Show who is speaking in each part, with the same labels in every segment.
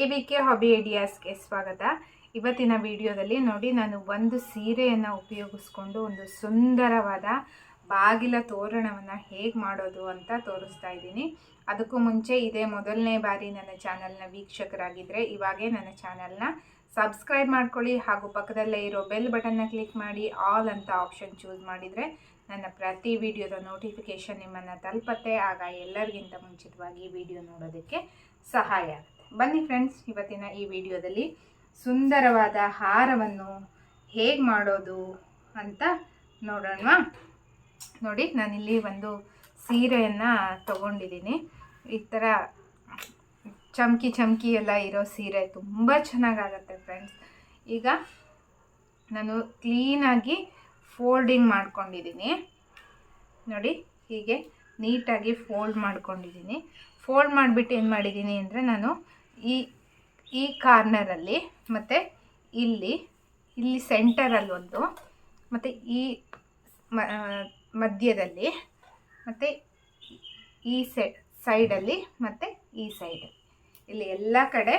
Speaker 1: A V K hobby ಐಡಿಯಾಸ್ಗೆ ಸ್ವಾಗತ. ಇವತ್ತಿನ ವಿಡಿಯೋದಲ್ಲಿ ನೋಡಿ, ನಾನು ಒಂದು ಸೀರೆಯನ್ನು ಉಪಯೋಗಿಸ್ಕೊಂಡು ಒಂದು ಸುಂದರವಾದ ಬಾಗಿಲ ತೋರಣವನ್ನು ಹೇಗೆ ಮಾಡೋದು ಅಂತ ತೋರಿಸ್ತಾ ಇದ್ದೀನಿ. ಅದಕ್ಕೂ ಮುಂಚೆ ಇದೇ ಮೊದಲನೇ ಬಾರಿ ನನ್ನ ಚಾನಲ್ನ ವೀಕ್ಷಕರಾಗಿದ್ದರೆ ಇವಾಗೇ ನನ್ನ ಚಾನಲ್ನ ಸಬ್ಸ್ಕ್ರೈಬ್ ಮಾಡ್ಕೊಳ್ಳಿ ಹಾಗೂ ಪಕ್ಕದಲ್ಲೇ ಇರೋ ಬೆಲ್ ಬಟನ್ನ ಕ್ಲಿಕ್ ಮಾಡಿ ಆಲ್ ಅಂತ ಆಪ್ಷನ್ ಚೂಸ್ ಮಾಡಿದರೆ ನನ್ನ ಪ್ರತಿ ವಿಡಿಯೋದ ನೋಟಿಫಿಕೇಷನ್ ನಿಮ್ಮನ್ನು ತಲುಪತ್ತೆ. ಆಗ ಎಲ್ಲರಿಗಿಂತ ಮುಂಚಿತವಾಗಿ ವಿಡಿಯೋ ನೋಡೋದಕ್ಕೆ ಸಹಾಯ ಆಗುತ್ತೆ ಬನ್ನಿ ಫ್ರೆಂಡ್ಸ್ ಇವತ್ತಿನ ಈ ವಿಡಿಯೋದಲ್ಲಿ ಸುಂದರವಾದ ಹಾರವನ್ನು ಹೇಗೆ ಮಾಡೋದು ಅಂತ ನೋಡೋಣ ನೋಡಿ, ನಾನಿಲ್ಲಿ ಒಂದು ಸೀರೆಯನ್ನು ತಗೊಂಡಿದ್ದೀನಿ. ಈ ಥರ ಚಮಕಿ ಚಮಕಿ ಎಲ್ಲ ಇರೋ ಸೀರೆ ತುಂಬ ಚೆನ್ನಾಗಾಗತ್ತೆ ಫ್ರೆಂಡ್ಸ್ ಈಗ ನಾನು ಕ್ಲೀನಾಗಿ ಫೋಲ್ಡಿಂಗ್ ಮಾಡ್ಕೊಂಡಿದ್ದೀನಿ. ನೋಡಿ, ಹೀಗೆ ನೀಟಾಗಿ ಫೋಲ್ಡ್ ಮಾಡ್ಕೊಂಡಿದ್ದೀನಿ. ಫೋಲ್ಡ್ ಮಾಡಿಬಿಟ್ಟು ಏನು ಮಾಡಿದ್ದೀನಿ ಅಂದರೆ ನಾನು ಈ ಈ ಕಾರ್ನರಲ್ಲಿ ಮತ್ತು ಇಲ್ಲಿ ಇಲ್ಲಿ ಸೆಂಟರಲ್ಲಿ ಒಂದು, ಮತ್ತು ಈ ಮಧ್ಯದಲ್ಲಿ, ಮತ್ತು ಈ ಸೆ, ಸೈಡಲ್ಲಿ ಮತ್ತು ಈ ಸೈಡ್. ಇಲ್ಲಿ ಎಲ್ಲ ಕಡೆ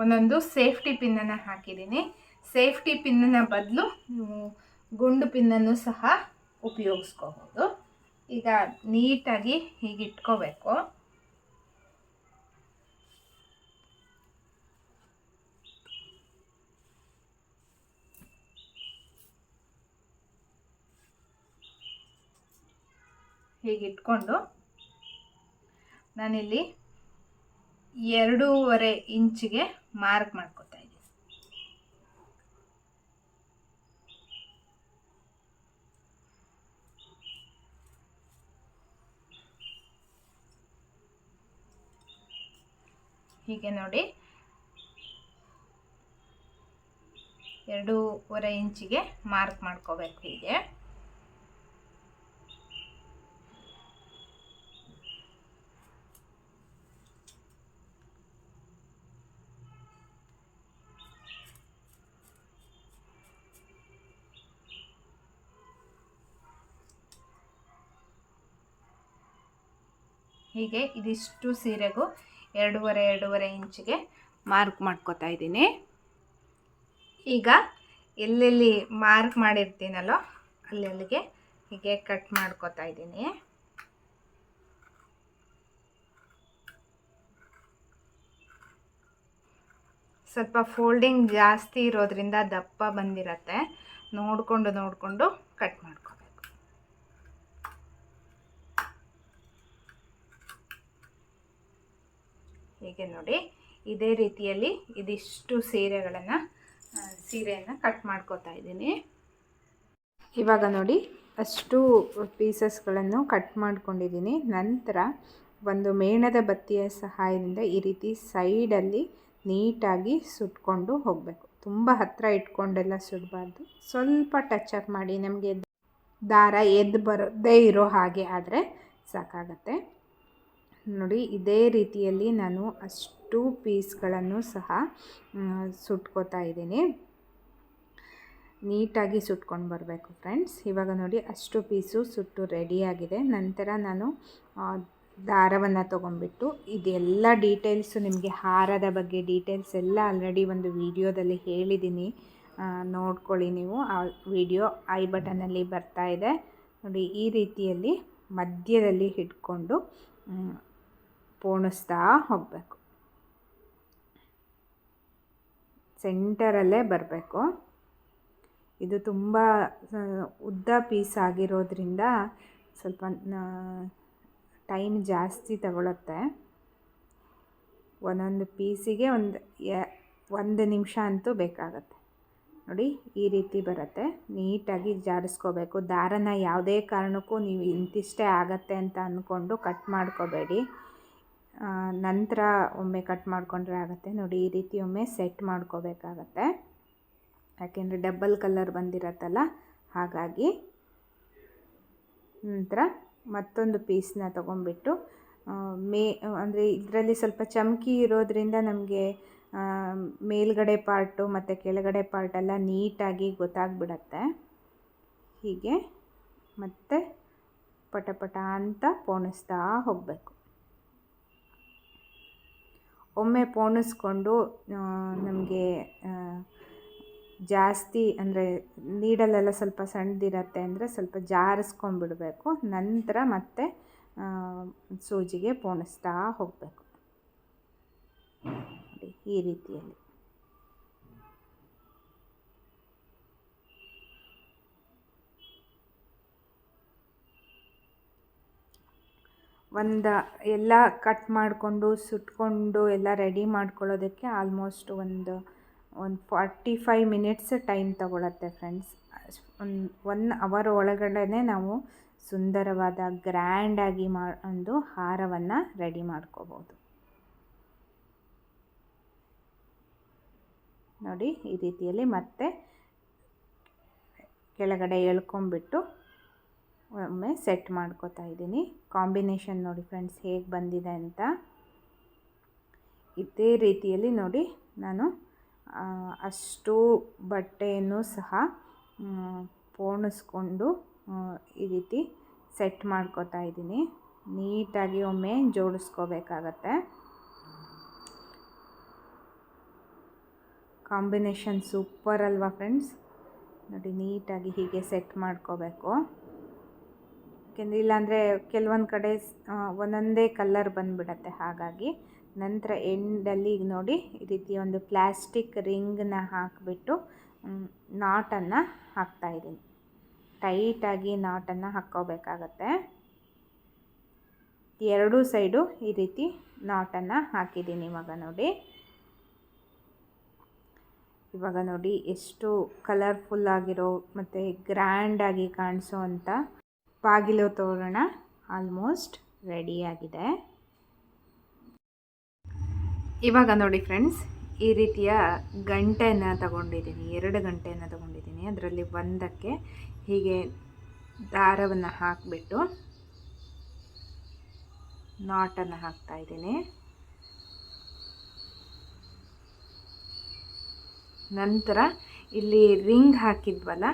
Speaker 1: ಒಂದೊಂದು ಸೇಫ್ಟಿ ಪಿನ್ನನ್ನು ಹಾಕಿದ್ದೀನಿ. ಸೇಫ್ಟಿ ಪಿನ್ನನ್ನು ಬದಲು ನೀವು ಗುಂಡು ಪಿನ್ನನ್ನು ಸಹ ಉಪಯೋಗಿಸ್ಕೋಬೋದು. ಈಗ ನೀಟಾಗಿ ಹೀಗೆ ಇಟ್ಕೋಬೇಕು ಹೀಗೆ ಇಟ್ಕೊಂಡು ನಾನಿಲ್ಲಿ ಎರಡೂವರೆ ಇಂಚಿಗೆ ಮಾರ್ಕ್ ಮಾಡ್ಕೊತಾ ಇದ್ದೀನಿ. ಹೀಗೆ ನೋಡಿ ಎರಡೂವರೆ ಇಂಚಿಗೆ ಮಾರ್ಕ್ ಮಾಡ್ಕೋಬೇಕು ಹೀಗೆ. ಹೀಗೆ ಇದಿಷ್ಟು ಸೀರೆಗೂ ಎರಡೂವರೆ ಎರಡೂವರೆ ಇಂಚಿಗೆ ಮಾರ್ಕ್ ಮಾಡ್ಕೋತಾ ಇದ್ದೀನಿ. ಈಗ ಎಲ್ಲೆಲ್ಲಿ ಮಾರ್ಕ್ ಮಾಡಿರ್ತೀನಲ್ಲೋ ಅಲ್ಲೆಲ್ಲಿಗೆ ಹೀಗೆ ಕಟ್ ಮಾಡ್ಕೋತಾ ಇದ್ದೀನಿ. ಸ್ವಲ್ಪ ಫೋಲ್ಡಿಂಗ್ ಜಾಸ್ತಿ ಇರೋದ್ರಿಂದ ದಪ್ಪ ಬಂದಿರತ್ತೆ. ನೋಡಿಕೊಂಡು ನೋಡಿಕೊಂಡು ಕಟ್ ಮಾಡ್ಕೋಬೇಕು ನೋಡಿ. ಇದೇ ರೀತಿಯಲ್ಲಿ ಇದಿಷ್ಟು ಸೀರೆಗಳನ್ನು ಸೀರೆಯನ್ನು ಕಟ್ ಮಾಡ್ಕೋತಾ ಇದ್ದೀನಿ. ಇವಾಗ ನೋಡಿ, ಅಷ್ಟು ಪೀಸಸ್ಗಳನ್ನು ಕಟ್ ಮಾಡ್ಕೊಂಡಿದ್ದೀನಿ. ನಂತರ ಒಂದು ಮೇಣದ ಬತ್ತಿಯ ಸಹಾಯದಿಂದ ಈ ರೀತಿ ಸೈಡಲ್ಲಿ ನೀಟಾಗಿ ಸುಟ್ಕೊಂಡು ಹೋಗಬೇಕು. ತುಂಬ ಹತ್ತಿರ ಇಟ್ಕೊಂಡೆಲ್ಲ ಸುಡಬಾರ್ದು. ಸ್ವಲ್ಪ ಟಚ್ ಅಪ್ ಮಾಡಿ ನಮಗೆ ದಾರ ಎದ್ದು ಬರೋದೇ ಇರೋ ಹಾಗೆ ಆದರೆ ಸಾಕಾಗತ್ತೆ. ನೋಡಿ, ಇದೇ ರೀತಿಯಲ್ಲಿ ನಾನು ಅಷ್ಟು ಪೀಸ್ಗಳನ್ನು ಸಹ ಸುಟ್ಕೋತಾ ಇದ್ದೀನಿ. ನೀಟಾಗಿ ಸುಟ್ಕೊಂಡು ಬರಬೇಕು ಫ್ರೆಂಡ್ಸ್. ಇವಾಗ ನೋಡಿ, ಅಷ್ಟು ಪೀಸು ಸುಟ್ಟು ರೆಡಿಯಾಗಿದೆ ನಂತರ ನಾನು ದಾರವನ್ನು ತೊಗೊಂಡ್ಬಿಟ್ಟು ಇದೆಲ್ಲ ಡೀಟೇಲ್ಸು ನಿಮಗೆ ಹಾರದ ಬಗ್ಗೆ ಡೀಟೇಲ್ಸ್ ಎಲ್ಲ ಆಲ್ರೆಡಿ ಒಂದು ವಿಡಿಯೋದಲ್ಲಿ ಹೇಳಿದ್ದೀನಿ. ನೋಡ್ಕೊಳ್ಳಿ ನೀವು. ಆ ವಿಡಿಯೋ ಐ ಬಟನಲ್ಲಿ ಬರ್ತಾ ಇದೆ. ನೋಡಿ, ಈ ರೀತಿಯಲ್ಲಿ ಮಧ್ಯದಲ್ಲಿ ಹಿಡ್ಕೊಂಡು ಪೋಣಿಸ್ತಾ ಹೋಗಬೇಕು. ಸೆಂಟರಲ್ಲೇ ಬರಬೇಕು. ಇದು ತುಂಬ ಉದ್ದ ಪೀಸ್ ಆಗಿರೋದ್ರಿಂದ ಸ್ವಲ್ಪ ಟೈಮ್ ಜಾಸ್ತಿ ತಗೊಳತ್ತೆ. ಒಂದೊಂದು ಪೀಸಿಗೆ ಒಂದು ಒಂದು ನಿಮಿಷ ಅಂತೂ ಬೇಕಾಗತ್ತೆ. ನೋಡಿ, ಈ ರೀತಿ ಬರುತ್ತೆ. ನೀಟಾಗಿ ಜಾರಿಸ್ಕೋಬೇಕು. ದಾರನ ಯಾವುದೇ ಕಾರಣಕ್ಕೂ ನೀವು ಇಂತಿಷ್ಟೇ ಆಗತ್ತೆ ಅಂತ ಅಂದ್ಕೊಂಡು ಕಟ್ ಮಾಡ್ಕೋಬೇಡಿ. ನಂತರ ಒಮ್ಮೆ ಕಟ್ ಮಾಡಿಕೊಂಡ್ರೆ ಆಗುತ್ತೆ. ನೋಡಿ ಈ ರೀತಿ ಒಮ್ಮೆ ಸೆಟ್ ಮಾಡ್ಕೋಬೇಕಾಗತ್ತೆ. ಯಾಕೆಂದರೆ ಡಬ್ಬಲ್ ಕಲರ್ ಬಂದಿರತ್ತಲ್ಲ ಹಾಗಾಗಿ ನಂತರ ಮತ್ತೊಂದು ಪೀಸ್ನ ತೊಗೊಂಡ್ಬಿಟ್ಟು ಆ, ಮೇ ಅಂದರೆ ಇದರಲ್ಲಿ ಸ್ವಲ್ಪ ಚಮಕಿ ಇರೋದ್ರಿಂದ ನಮಗೆ ಮೇಲ್ಗಡೆ ಪಾರ್ಟು ಮತ್ತು ಕೆಳಗಡೆ ಪಾರ್ಟೆಲ್ಲ ನೀಟಾಗಿ ಗೊತ್ತಾಗ್ಬಿಡತ್ತೆ. ಹೀಗೆ ಮತ್ತೆ ಪಟ ಪಟ ಅಂತ ಪೋಣಿಸ್ತಾ ಹೋಗಬೇಕು. ಒಮ್ಮೆ ಪೋಣಿಸ್ಕೊಂಡು ನಮಗೆ ಜಾಸ್ತಿ ಅಂದರೆ ನೀಡಲೆಲ್ಲ ಸ್ವಲ್ಪ ಸಣ್ಣದಿರತ್ತೆ ಅಂದರೆ ಸ್ವಲ್ಪ ಜಾರಿಸ್ಕೊಂಡ್ಬಿಡಬೇಕು. ನಂತರ ಮತ್ತೆ ಸೂಜಿಗೆ ಪೋಣಿಸ್ತಾ ಹೋಗಬೇಕು. ಈ ರೀತಿಯಲ್ಲಿ. ಒಂದು ಎಲ್ಲ ಕಟ್ ಮಾಡಿಕೊಂಡು, ಸುಟ್ಕೊಂಡು ಎಲ್ಲ ರೆಡಿ ಮಾಡ್ಕೊಳ್ಳೋದಕ್ಕೆ ಆಲ್ಮೋಸ್ಟ್ ಒಂದು ಒಂದು ಫಾರ್ಟಿ ಫೈವ್ ಮಿನಿಟ್ಸ್ ಟೈಮ್ ತಗೊಳತ್ತೆ ಫ್ರೆಂಡ್ಸ್ ಒಂದು ಒನ್ ಅವರ್ ಒಳಗಡೆ ನಾವು ಸುಂದರವಾದ ಗ್ರ್ಯಾಂಡಾಗಿ ಮಾ, ಒಂದು ಹಾರವನ್ನು ರೆಡಿ ಮಾಡ್ಕೋಬೋದು. ನೋಡಿ ಈ ರೀತಿಯಲ್ಲಿ ಮತ್ತೆ ಕೆಳಗಡೆ ಎಳ್ಕೊಂಬಿಟ್ಟು ಒಮ್ಮೆ ಸೆಟ್ ಮಾಡ್ಕೋತಾ ಇದ್ದೀನಿ. ಕಾಂಬಿನೇಷನ್ ನೋಡಿ ಫ್ರೆಂಡ್ಸ್ ಹೇಗೆ ಬಂದಿದೆ ಅಂತ. ಇದೇ ರೀತಿಯಲ್ಲಿ ನೋಡಿ ನಾನು ಅಷ್ಟು ಬಟ್ಟೆಯನ್ನು ಸಹ ಪೋಣಿಸ್ಕೊಂಡು ಈ ರೀತಿ ಸೆಟ್ ಮಾಡ್ಕೋತಾ ಇದ್ದೀನಿ. ನೀಟಾಗಿ ಒಮ್ಮೆ ಜೋಡಿಸ್ಕೋಬೇಕಾಗತ್ತೆ. ಕಾಂಬಿನೇಷನ್ ಸೂಪರ್ ಅಲ್ವಾ ಫ್ರೆಂಡ್ಸ್. ನೋಡಿ ನೀಟಾಗಿ ಹೀಗೆ ಸೆಟ್ ಮಾಡ್ಕೋಬೇಕು. ಯಾಕೆಂದರೆ ಇಲ್ಲಾಂದರೆ ಕೆಲವೊಂದು ಕಡೆ ಒಂದೊಂದೇ ಕಲ್ಲರ್ ಬಂದುಬಿಡತ್ತೆ. ಹಾಗಾಗಿ ನಂತರ ಎಂಡಲ್ಲಿ ಈಗ ನೋಡಿ ಈ ರೀತಿ ಒಂದು ಪ್ಲ್ಯಾಸ್ಟಿಕ್ ರಿಂಗನ್ನ ಹಾಕಿಬಿಟ್ಟು ನಾಟನ್ನು ಹಾಕ್ತಾಯಿದ್ದೀನಿ ಟೈಟಾಗಿ ನಾಟನ್ನು ಹಾಕ್ಕೋಬೇಕಾಗತ್ತೆ. ಎರಡೂ ಸೈಡು ಈ ರೀತಿ ನಾಟನ್ನು ಹಾಕಿದ್ದೀನಿ ಇವಾಗ ನೋಡಿ. ಇವಾಗ ನೋಡಿ ಎಷ್ಟು ಕಲರ್ಫುಲ್ ಆಗಿರೋ ಮತ್ತು ಗ್ರ್ಯಾಂಡಾಗಿ ಕಾಣಿಸೋ ಅಂಥ ಬಾಗಿಲು ತೋರಣ ಆಲ್ಮೋಸ್ಟ್ ರೆಡಿಯಾಗಿದೆ ಇವಾಗ ನೋಡಿ ಫ್ರೆಂಡ್ಸ್, ಈ ರೀತಿಯ ಗಂಟೆನ ತಗೊಂಡಿದ್ದೀನಿ, ಎರಡು ಗಂಟೆಯನ್ನು ತಗೊಂಡಿದ್ದೀನಿ. ಅದರಲ್ಲಿ ಒಂದಕ್ಕೆ ಹೀಗೆ ದಾರವನ್ನು ಹಾಕಿಬಿಟ್ಟು ನಾಟನ್ನು ಹಾಕ್ತಾ ಇದ್ದೀನಿ. ನಂತರ ಇಲ್ಲಿ ರಿಂಗ್ ಹಾಕಿದ್ವಲ್ಲ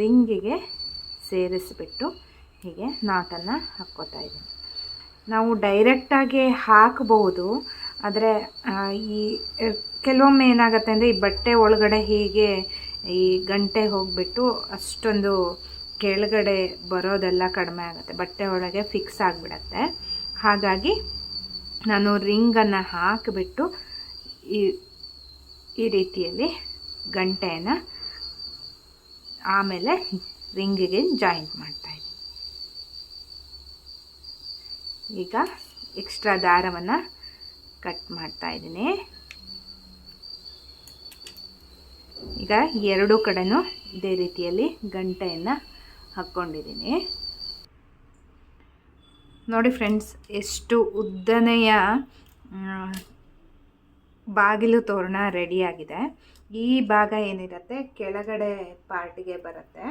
Speaker 1: ರಿಂಗಿಗೆ ಸೇರಿಸ್ಬಿಟ್ಟು ಹೀಗೆ ನಾಟನ್ನು ಹಾಕ್ಕೋತಾ ಇದ್ದೀನಿ. ನಾವು ಡೈರೆಕ್ಟಾಗಿ ಹಾಕ್ಬೋದು, ಆದರೆ ಈ ಕೆಲವೊಮ್ಮೆ ಏನಾಗುತ್ತೆ ಅಂದರೆ ಈ ಬಟ್ಟೆ ಒಳಗಡೆ ಹೀಗೆ ಈ ಗಂಟೆ ಹೋಗಿಬಿಟ್ಟು ಅಷ್ಟೊಂದು ಕೆಳಗಡೆ ಬರೋದೆಲ್ಲ ಕಡಿಮೆ ಆಗುತ್ತೆ, ಬಟ್ಟೆ ಒಳಗೆ ಫಿಕ್ಸ್ ಆಗಿಬಿಡತ್ತೆ. ಹಾಗಾಗಿ ನಾನು ರಿಂಗನ್ನು ಹಾಕಿಬಿಟ್ಟು ಈ ಈ ರೀತಿಯಲ್ಲಿ ಗಂಟೆಯನ್ನು ಆಮೇಲೆ ರಿಂಗಿಗೆ ಜಾಯಿಂಟ್ ಮಾಡ್ತಾಯಿದ್ದೀನಿ ಈಗ ಎಕ್ಸ್ಟ್ರಾ ದಾರವನ್ನು ಕಟ್ ಮಾಡ್ತಾ ಇದ್ದೀನಿ. ಈಗ ಎರಡೂ ಕಡೆನೂ ಇದೇ ರೀತಿಯಲ್ಲಿ ಗಂಟೆಯನ್ನು ಹಾಕ್ಕೊಂಡಿದ್ದೀನಿ. ನೋಡಿ ಫ್ರೆಂಡ್ಸ್ ಎಷ್ಟು ಉದ್ದನೆಯ ಬಾಗಿಲು ತೋರಣ ರೆಡಿಯಾಗಿದೆ ಈ ಭಾಗ ಏನಿರುತ್ತೆ? ಕೆಳಗಡೆ ಪಾರ್ಟಿಗೆ ಬರುತ್ತೆ.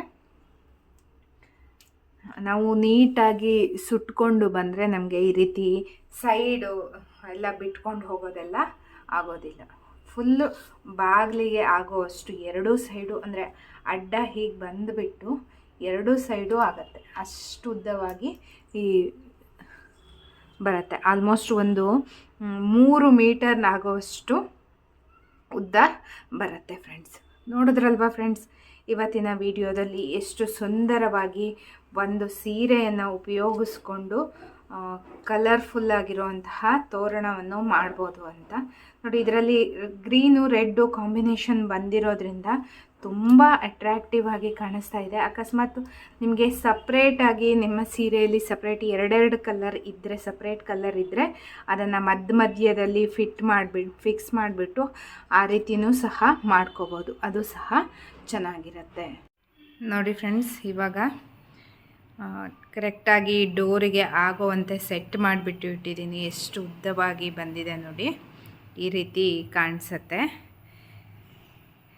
Speaker 1: ನಾವು ನೀಟಾಗಿ ಸುಟ್ಕೊಂಡು ಬಂದರೆ ನಮಗೆ ಈ ರೀತಿ ಸೈಡು ಎಲ್ಲ ಬಿಟ್ಕೊಂಡು ಹೋಗೋದೆಲ್ಲ ಆಗೋದಿಲ್ಲ. ಫುಲ್ಲು ಬಾಗಿಲಿಗೆ ಆಗೋವಷ್ಟು ಎರಡೂ ಸೈಡು ಅಂದರೆ ಅಡ್ಡ ಹೀಗೆ ಬಂದುಬಿಟ್ಟು ಎರಡೂ ಸೈಡು ಆಗುತ್ತೆ. ಅಷ್ಟು ಉದ್ದವಾಗಿ ಈ ಬರುತ್ತೆ. ಆಲ್ಮೋಸ್ಟ್ ಒಂದು ಮೂರು ಮೀಟರ್ನಾಗೋವಷ್ಟು ಉದ್ದ ಬರುತ್ತೆ ಫ್ರೆಂಡ್ಸ್ ನೋಡಿದ್ರಲ್ವಾ ಫ್ರೆಂಡ್ಸ್ ಇವತ್ತಿನ ವಿಡಿಯೋದಲ್ಲಿ ಎಷ್ಟು ಸುಂದರವಾಗಿ ಒಂದು ಸೀರೆಯನ್ನು ಉಪಯೋಗಿಸ್ಕೊಂಡು ಕಲರ್ಫುಲ್ ಆಗಿರುವಂತಹ ತೋರಣವನ್ನು ಮಾಡ್ಬೋದು ಅಂತ. ನೋಡಿ, ಇದರಲ್ಲಿ ಗ್ರೀನು, ರೆಡ್ಡು ಕಾಂಬಿನೇಷನ್ ಬಂದಿರೋದ್ರಿಂದ ತುಂಬ ಅಟ್ರ್ಯಾಕ್ಟಿವ್ ಆಗಿ ಕಾಣಿಸ್ತಾ ಇದೆ. ಅಕಸ್ಮಾತ್ ನಿಮಗೆ ಸಪ್ರೇಟಾಗಿ ನಿಮ್ಮ ಸೀರೆಯಲ್ಲಿ ಸಪ್ರೇಟ್ ಎರಡೆರಡು ಕಲರ್ ಇದ್ದರೆ ಸಪ್ರೇಟ್ ಕಲರ್ ಇದ್ದರೆ ಅದನ್ನು ಮಧ್ಯ ಮಧ್ಯದಲ್ಲಿ ಫಿಟ್ ಮಾಡಿಬಿಟ್ಟು ಫಿಕ್ಸ್ ಮಾಡಿಬಿಟ್ಟು ಆ ರೀತಿಯೂ ಸಹ ಮಾಡ್ಕೋಬೋದು. ಅದು ಸಹ ಚೆನ್ನಾಗಿರುತ್ತೆ. ನೋಡಿ ಫ್ರೆಂಡ್ಸ್ ಇವಾಗ ಕರೆಕ್ಟಾಗಿ ಡೋರಿಗೆ ಆಗೋವಂತೆ ಸೆಟ್ ಮಾಡಿಬಿಟ್ಟು ಇಟ್ಟಿದ್ದೀನಿ. ಎಷ್ಟು ಉದ್ದವಾಗಿ ಬಂದಿದೆ ನೋಡಿ. ಈ ರೀತಿ ಕಾಣಿಸುತ್ತೆ.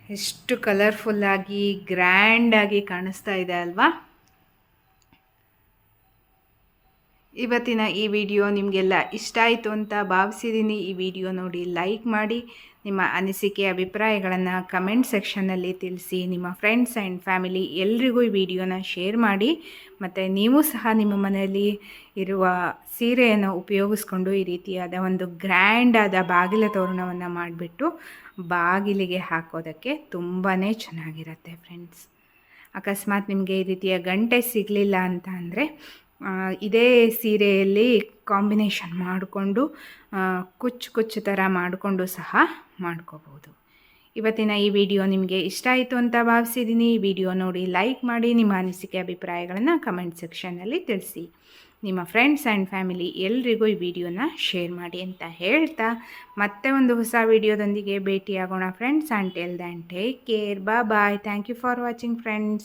Speaker 1: ಎಷ್ಟು ಕಲರ್ಫುಲ್ಲಾಗಿ ಗ್ರ್ಯಾಂಡಾಗಿ ಕಾಣಿಸ್ತಾ ಇದೆ ಅಲ್ವಾ? ಇವತ್ತಿನ ಈ ವಿಡಿಯೋ ನಿಮಗೆಲ್ಲ ಇಷ್ಟ ಆಯಿತು ಅಂತ ಭಾವಿಸಿದ್ದೀನಿ. ಈ ವಿಡಿಯೋ ನೋಡಿ ಲೈಕ್ ಮಾಡಿ, ನಿಮ್ಮ ಅನಿಸಿಕೆ, ಅಭಿಪ್ರಾಯಗಳನ್ನು ಕಮೆಂಟ್ ಸೆಕ್ಷನ್ನಲ್ಲಿ ತಿಳಿಸಿ, ನಿಮ್ಮ ಫ್ರೆಂಡ್ಸ್ ಆ್ಯಂಡ್ ಫ್ಯಾಮಿಲಿ ಎಲ್ರಿಗೂ ಈ ವಿಡಿಯೋನ ಶೇರ್ ಮಾಡಿ, ಮತ್ತು ನೀವು ಸಹ ನಿಮ್ಮ ಮನೆಯಲ್ಲಿ ಇರುವ ಸೀರೆಯನ್ನು ಉಪಯೋಗಿಸ್ಕೊಂಡು ಈ ರೀತಿಯಾದ ಒಂದು ಗ್ರ್ಯಾಂಡ್ ಆದ ಬಾಗಿಲ ತೋರಣವನ್ನು ಮಾಡಿಬಿಟ್ಟು ಬಾಗಿಲಿಗೆ ಹಾಕೋದಕ್ಕೆ ತುಂಬಾ ಚೆನ್ನಾಗಿರುತ್ತೆ ಫ್ರೆಂಡ್ಸ್. ಅಕಸ್ಮಾತ್ ನಿಮಗೆ ಈ ರೀತಿಯ ಗಂಟೆ ಸಿಗಲಿಲ್ಲ ಅಂತ ಅಂದರೆ ಇದೇ ಸೀರೆಯಲ್ಲಿ ಕಾಂಬಿನೇಷನ್ ಮಾಡಿಕೊಂಡು ಕುಚ್ಚು ಕುಚ್ಚು ಥರ ಮಾಡಿಕೊಂಡು ಸಹ ಮಾಡ್ಕೋಬೋದು ಇವತ್ತಿನ ಈ ವಿಡಿಯೋ ನಿಮಗೆ ಇಷ್ಟ ಆಯಿತು ಅಂತ ಭಾವಿಸಿದ್ದೀನಿ. ಈ ವಿಡಿಯೋ ನೋಡಿ ಲೈಕ್ ಮಾಡಿ, ನಿಮ್ಮ ಅನಿಸಿಕೆ ಅಭಿಪ್ರಾಯಗಳನ್ನು ಕಮೆಂಟ್ ಸೆಕ್ಷನ್ನಲ್ಲಿ ತಿಳಿಸಿ. ನಿಮ್ಮ ಫ್ರೆಂಡ್ಸ್ ಆ್ಯಂಡ್ ಫ್ಯಾಮಿಲಿ ಎಲ್ರಿಗೂ ಈ ವಿಡಿಯೋನ ಶೇರ್ ಮಾಡಿ ಅಂತ ಹೇಳ್ತಾ, ಮತ್ತೆ ಒಂದು ಹೊಸ ವಿಡಿಯೋದೊಂದಿಗೆ ಭೇಟಿಯಾಗೋಣ friends and till then take care bye bye thank you for watching friends